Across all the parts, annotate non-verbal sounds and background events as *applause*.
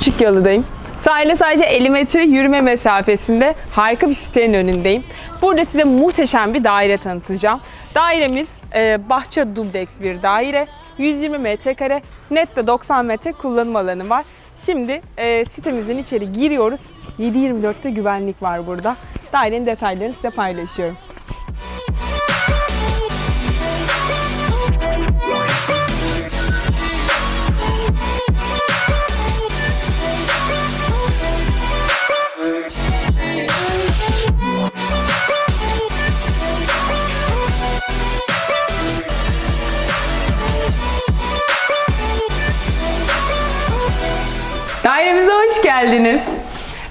Küçük Yalı'dayım. Sahile sadece 50 metre yürüme mesafesinde harika bir sitenin önündeyim. Burada size muhteşem bir daire tanıtacağım. Dairemiz e, bahçe dubleks bir daire. 120 metrekare, net de 90 metre kullanım alanı var. Şimdi e, sitemizin içeri giriyoruz. 7-24'te güvenlik var burada. Dairenin detaylarını size paylaşıyorum. Geldiniz.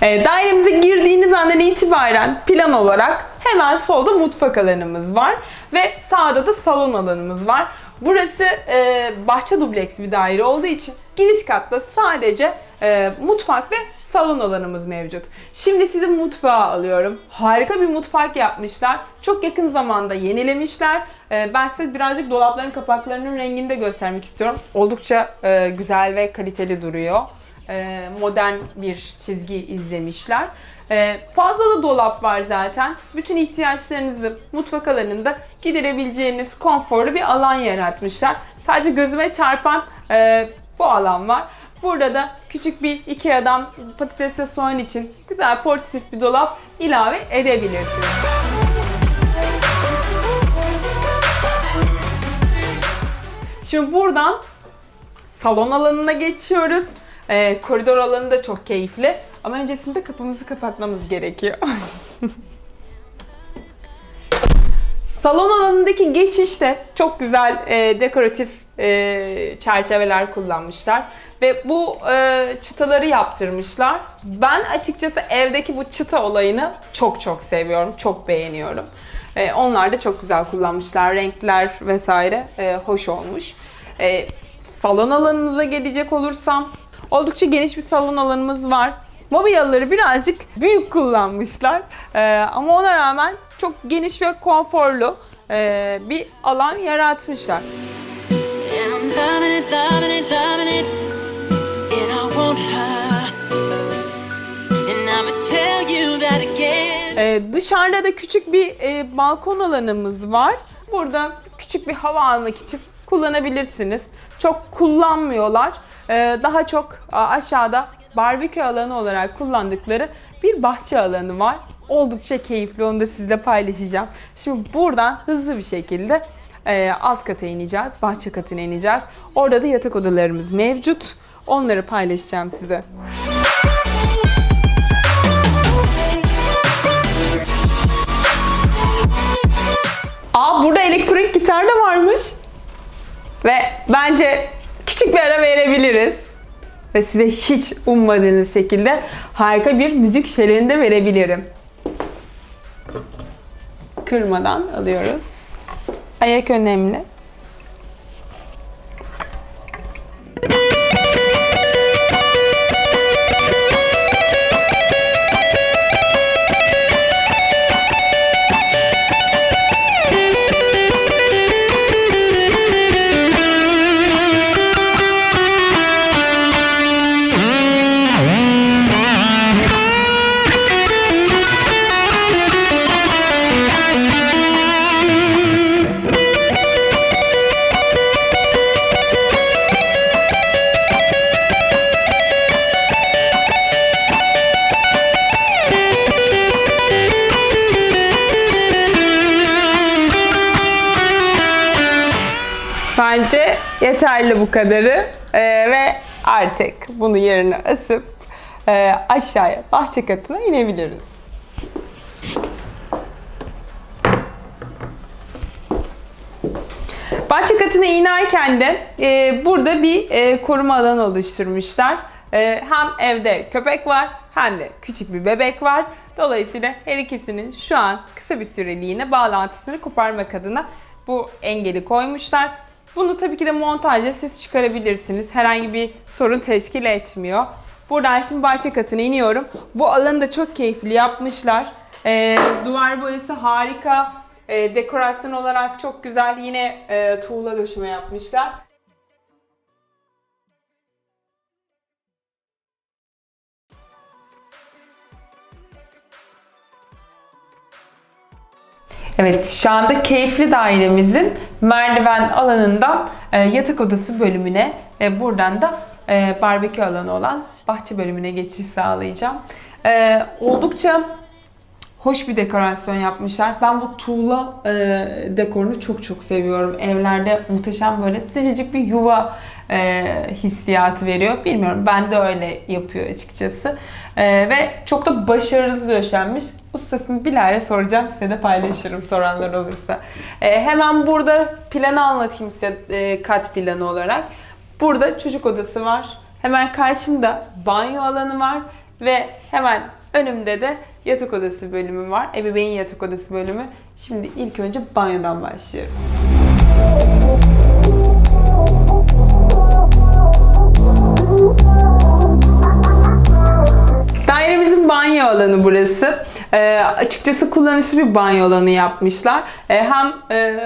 E, dairemize girdiğiniz andan itibaren plan olarak hemen solda mutfak alanımız var ve sağda da salon alanımız var. Burası e, bahçe dubleks bir daire olduğu için giriş katta sadece e, mutfak ve salon alanımız mevcut. Şimdi sizi mutfağa alıyorum. Harika bir mutfak yapmışlar. Çok yakın zamanda yenilemişler. Ee, Ben size birazcık dolapların kapaklarının rengini de göstermek istiyorum. Oldukça e, güzel ve kaliteli duruyor. Ee, Modern bir çizgi izlemişler. Ee, Fazla da dolap var zaten. Bütün ihtiyaçlarınızı mutfak alanında giderebileceğiniz konforlu bir alan yaratmışlar. Sadece gözüme çarpan e, bu alan var. Burada da küçük bir Ikea'dan patates ve soğan için güzel portatif bir dolap ilave edebilirsiniz. Şimdi buradan salon alanına geçiyoruz. Ee, koridor alanı da çok keyifli. Ama öncesinde kapımızı kapatmamız gerekiyor. *laughs* Salon alanındaki geçişte çok güzel e, dekoratif e, çerçeveler kullanmışlar ve bu e, çıtaları yaptırmışlar. Ben açıkçası evdeki bu çıta olayını çok çok seviyorum, çok beğeniyorum. E, onlar da çok güzel kullanmışlar, renkler vesaire e, hoş olmuş. E, salon alanınıza gelecek olursam oldukça geniş bir salon alanımız var. Mobilyaları birazcık büyük kullanmışlar. Ee, ama ona rağmen çok geniş ve konforlu e, bir alan yaratmışlar. Ee, dışarıda da küçük bir e, balkon alanımız var. Burada küçük bir hava almak için kullanabilirsiniz. Çok kullanmıyorlar. Ee, daha çok aşağıda barbekü alanı olarak kullandıkları bir bahçe alanı var. Oldukça keyifli onu da sizle paylaşacağım. Şimdi buradan hızlı bir şekilde e, alt kata ineceğiz, bahçe katına ineceğiz. Orada da yatak odalarımız mevcut. Onları paylaşacağım size. Aa burada elektronik gitar da varmış. Ve bence küçük bir ara verebiliriz. Ve size hiç ummadığınız şekilde harika bir müzik şöleni verebilirim. Kırmadan alıyoruz. Ayak önemli. Bence yeterli bu kadarı Ee, ve artık bunu yerine asıp e, aşağıya bahçe katına inebiliriz. Bahçe katına inerken de e, burada bir e, koruma alanı oluşturmuşlar. E, hem evde köpek var hem de küçük bir bebek var. Dolayısıyla her ikisinin şu an kısa bir süreliğine bağlantısını koparmak adına bu engeli koymuşlar. Bunu tabii ki de montajla siz çıkarabilirsiniz. Herhangi bir sorun teşkil etmiyor. Buradan şimdi bahçe katına iniyorum. Bu alanı da çok keyifli yapmışlar. Ee, duvar boyası harika. Ee, dekorasyon olarak çok güzel. Yine e, tuğla döşeme yapmışlar. Evet, şu anda keyifli dairemizin merdiven alanından e, yatak odası bölümüne ve buradan da e, barbekü alanı olan bahçe bölümüne geçiş sağlayacağım. E, oldukça hoş bir dekorasyon yapmışlar. Ben bu tuğla e, dekorunu çok çok seviyorum. Evlerde muhteşem böyle sıcacık bir yuva e, hissiyatı veriyor. Bilmiyorum ben de öyle yapıyor açıkçası. E, ve çok da başarılı döşenmiş. Ustasını Bilal'e soracağım. Size de paylaşırım soranlar olursa. E, hemen burada planı anlatayım size e, kat planı olarak. Burada çocuk odası var. Hemen karşımda banyo alanı var. Ve hemen önümde de yatak odası bölümü var. Ebeveyn yatak odası bölümü. Şimdi ilk önce banyodan başlıyorum. Dairemizin banyo alanı burası. Ee, açıkçası kullanışlı bir banyo alanı yapmışlar. Ee, hem e,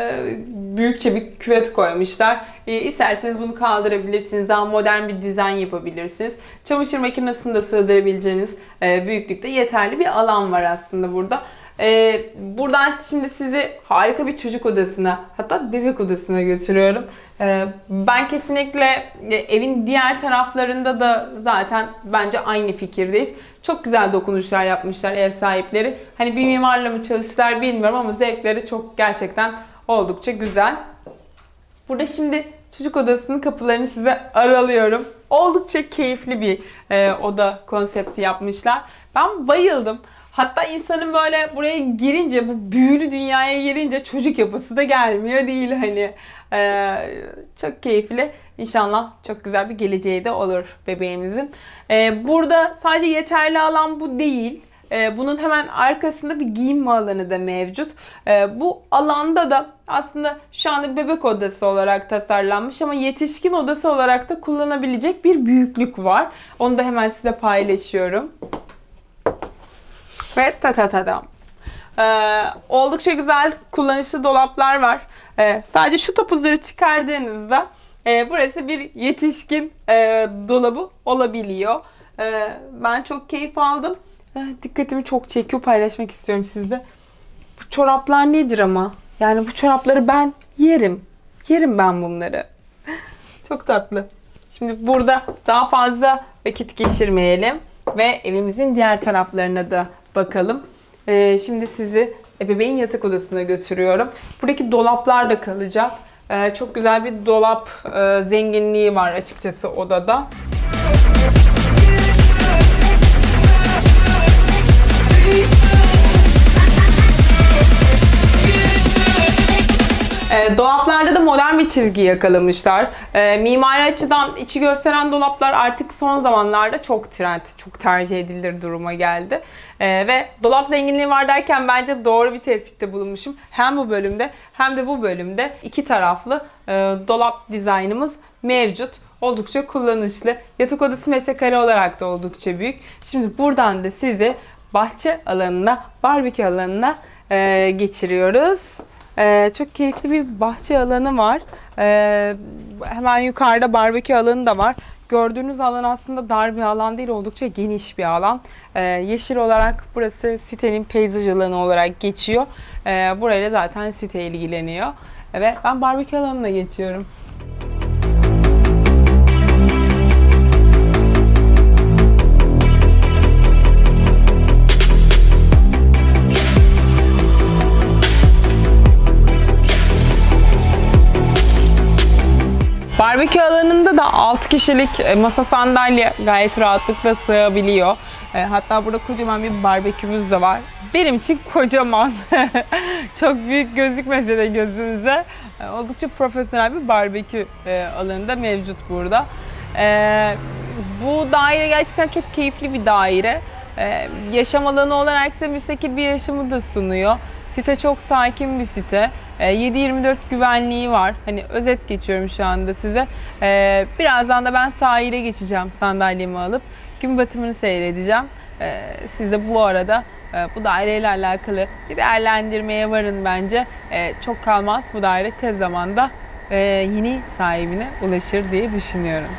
büyükçe bir küvet koymuşlar. Ee, isterseniz bunu kaldırabilirsiniz. Daha modern bir dizayn yapabilirsiniz. Çamaşır makinesini de sığdırabileceğiniz e, büyüklükte yeterli bir alan var aslında burada. Ee, buradan şimdi sizi harika bir çocuk odasına hatta bebek odasına götürüyorum. Ee, ben kesinlikle e, evin diğer taraflarında da zaten bence aynı fikirdeyiz. Çok güzel dokunuşlar yapmışlar ev sahipleri. Hani bir mimarla mı çalıştılar bilmiyorum ama zevkleri çok gerçekten oldukça güzel. Burada şimdi çocuk odasının kapılarını size aralıyorum. Oldukça keyifli bir e, oda konsepti yapmışlar. Ben bayıldım. Hatta insanın böyle buraya girince, bu büyülü dünyaya girince çocuk yapısı da gelmiyor değil hani. E, çok keyifli. İnşallah çok güzel bir geleceği de olur bebeğimizin. E, burada sadece yeterli alan bu değil. Ee, Bunun hemen arkasında bir giyinme alanı da mevcut. Ee, Bu alanda da aslında şu anda bebek odası olarak tasarlanmış ama yetişkin odası olarak da kullanabilecek bir büyüklük var. Onu da hemen size paylaşıyorum. Ve ta ta ta dam. Ee, oldukça güzel kullanışlı dolaplar var. Sadece şu topuzları çıkardığınızda e, burası bir yetişkin e, dolabı olabiliyor. Ben çok keyif aldım. Ee, dikkatimi çok çekiyor. Paylaşmak istiyorum sizle. Bu çoraplar nedir ama? Yani bu çorapları ben yerim. Yerim ben bunları. *laughs* Çok tatlı. Şimdi burada daha fazla vakit geçirmeyelim ve evimizin diğer taraflarına da bakalım. Ee, şimdi sizi ebeveyn yatak odasına götürüyorum. Buradaki dolaplar da kalacak. Ee, çok güzel bir dolap e, zenginliği var açıkçası odada. E, bir çizgi yakalamışlar. E, mimari açıdan içi gösteren dolaplar artık son zamanlarda çok trend, çok tercih edilir duruma geldi. E, ve dolap zenginliği var derken bence doğru bir tespitte bulunmuşum. Hem bu bölümde hem de bu bölümde iki taraflı e, dolap dizaynımız mevcut. Oldukça kullanışlı. Yatak odası metrekare olarak da oldukça büyük. Şimdi buradan da sizi bahçe alanına, barbekü alanına e, geçiriyoruz. Ee, çok keyifli bir bahçe alanı var. Ee, hemen yukarıda barbekü alanı da var. Gördüğünüz alan aslında dar bir alan değil, oldukça geniş bir alan. Ee, yeşil olarak burası sitenin peyzaj alanı olarak geçiyor. Ee, burayla zaten site ilgileniyor. Ve ben barbekü alanına geçiyorum. Barbekü alanında da 6 kişilik e, masa sandalye gayet rahatlıkla sığabiliyor. E, Hatta burada kocaman bir barbekümüz de var. Benim için kocaman. *laughs* Çok büyük gözükmese de gözünüze. e, Oldukça profesyonel bir barbekü e, alanı da mevcut burada. Bu daire gerçekten çok keyifli bir daire. Yaşam alanı olarak ise müstakil bir yaşamı da sunuyor. Site çok sakin bir site. E, 7-24 güvenliği var. Hani özet geçiyorum şu anda size. E, Birazdan da ben sahile geçeceğim sandalyemi alıp. Gün batımını seyredeceğim. E, Siz de bu arada e, bu daireyle alakalı bir değerlendirmeye varın bence. Çok kalmaz bu daire tez zamanda e, yeni sahibine ulaşır diye düşünüyorum.